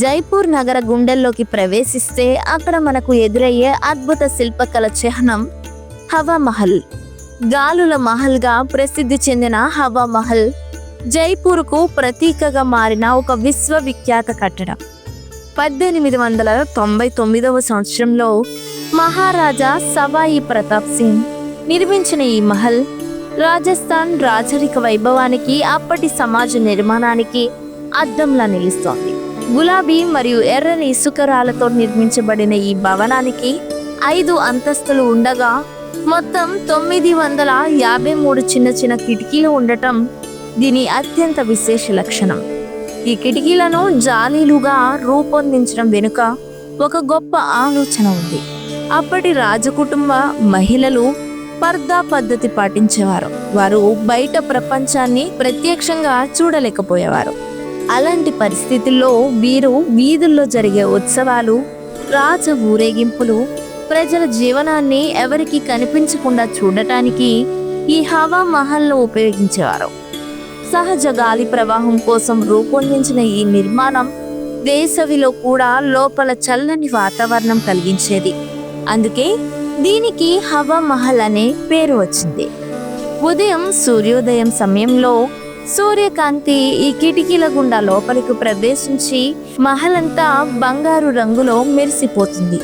జైపూర్ నగర గుండెల్లోకి ప్రవేశిస్తే అక్కడ మనకు ఎదురయ్యే అద్భుత శిల్పకళ చిహ్నం హవామహల్. గాలుల మహల్గా ప్రసిద్ధి చెందిన హవామహల్ జైపూర్కు ప్రతీకగా మారిన ఒక విశ్వవిఖ్యాత కట్టడం. పద్దెనిమిది వందల తొంభై తొమ్మిదవ సంవత్సరంలో మహారాజా సవాయి ప్రతాప్ సింగ్ నిర్మించిన ఈ మహల్ రాజస్థాన్ రాజరిక వైభవానికి అప్పటి సమాజ నిర్మాణానికి అద్దంలా నిలుస్తోంది. గులాబీ మరియు ఎర్రని ఇసుకరాలతో నిర్మించబడిన ఈ భవనానికి ఐదు అంతస్తులు ఉండగా మొత్తం తొమ్మిది వందల యాభై మూడు చిన్న చిన్న కిటికీలు ఉండటం దీని అత్యంత విశేష లక్షణం. ఈ కిటికీలను జాలీలుగా రూపొందించడం వెనుక ఒక గొప్ప ఆలోచన ఉంది. అప్పటి రాజకుటుంబ మహిళలు పర్దా పద్ధతి పాటించేవారు. వారు బయట ప్రపంచాన్ని ప్రత్యక్షంగా చూడలేకపోయేవారు. అలాంటి పరిస్థితుల్లో వీరు వీధుల్లో జరిగే ఉత్సవాలు రాజ ఊరేగింపులు ప్రజల జీవనాన్ని ఎవరికి కనిపించకుండా చూడటానికి ఈ హవా మహల్ను ఉపయోగించేవారు. సహజ గాలి ప్రవాహం కోసం రూపొందించిన ఈ నిర్మాణం వేసవిలో కూడా లోపల చల్లని వాతావరణం కలిగించేది. అందుకే దీనికి హవా మహల్ అనే పేరు వచ్చింది. ఉదయం సూర్యోదయం సమయంలో సూర్యకాంతి ఈ కిటికీల గుండా లోపలికి ప్రవేశించి మహల్ అంతా బంగారు రంగులో మెరిసిపోతుంది.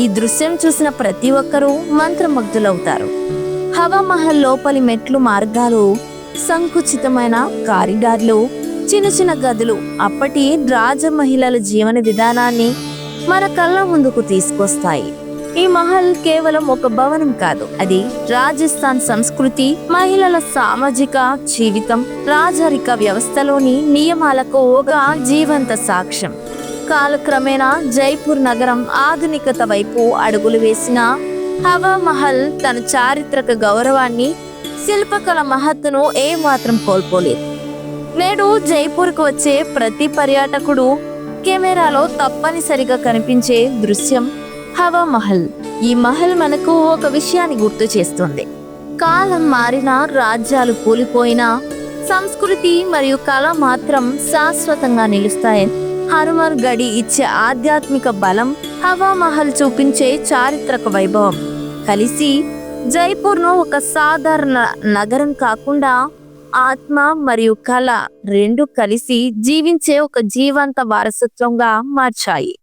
ఈ దృశ్యం చూసిన ప్రతి ఒక్కరూ మంత్రముగ్ధులవుతారు. హవామహల్ లోపలి మెట్లు మార్గాలు సంకుచితమైన కారిడార్లు చిన్న చిన్న గదులు అప్పటి రాజ మహిళల జీవన విధానాన్ని మన కళ్ళ ముందుకు తీసుకొస్తాయి. ఈ మహల్ కేవలం ఒక భవనం కాదు. అది రాజస్థాన్ సంస్కృతి మహిళల సామాజిక జీవితం రాజరిక వ్యవస్థలోని నియమాలకు ఒక జీవంత సాక్ష్యం. కాలక్రమేణా జైపూర్ నగరం ఆధునికత వైపు అడుగులు వేసిన హవా మహల్ తన చారిత్రక గౌరవాన్ని శిల్పకళ మహత్తును ఏమాత్రం కోల్పోలేదు. నేడు జైపూర్కు వచ్చే ప్రతి పర్యాటకుడు కెమెరాలో తప్పనిసరిగా కనిపించే దృశ్యం హవా మహల్. ఈ మహల్ మనకు ఒక విషయాన్ని గుర్తు చేస్తుంది. కాలం మారినా రాజ్యాలు కూలిపోయినా సంస్కృతి మరియు కళ మాత్రం శాశ్వతంగా నిలుస్తాయని హనుమర్ గడి ఇచ్చే ఆధ్యాత్మిక బలం హవా మహల్ చూపించే చారిత్రక వైభవం. కలిసి జైపూర్ను ఒక సాధారణ నగరం కాకుండా ఆత్మ మరియు కళ రెండు కలిసి జీవించే ఒక జీవంత వారసత్వంగా మార్చాయి.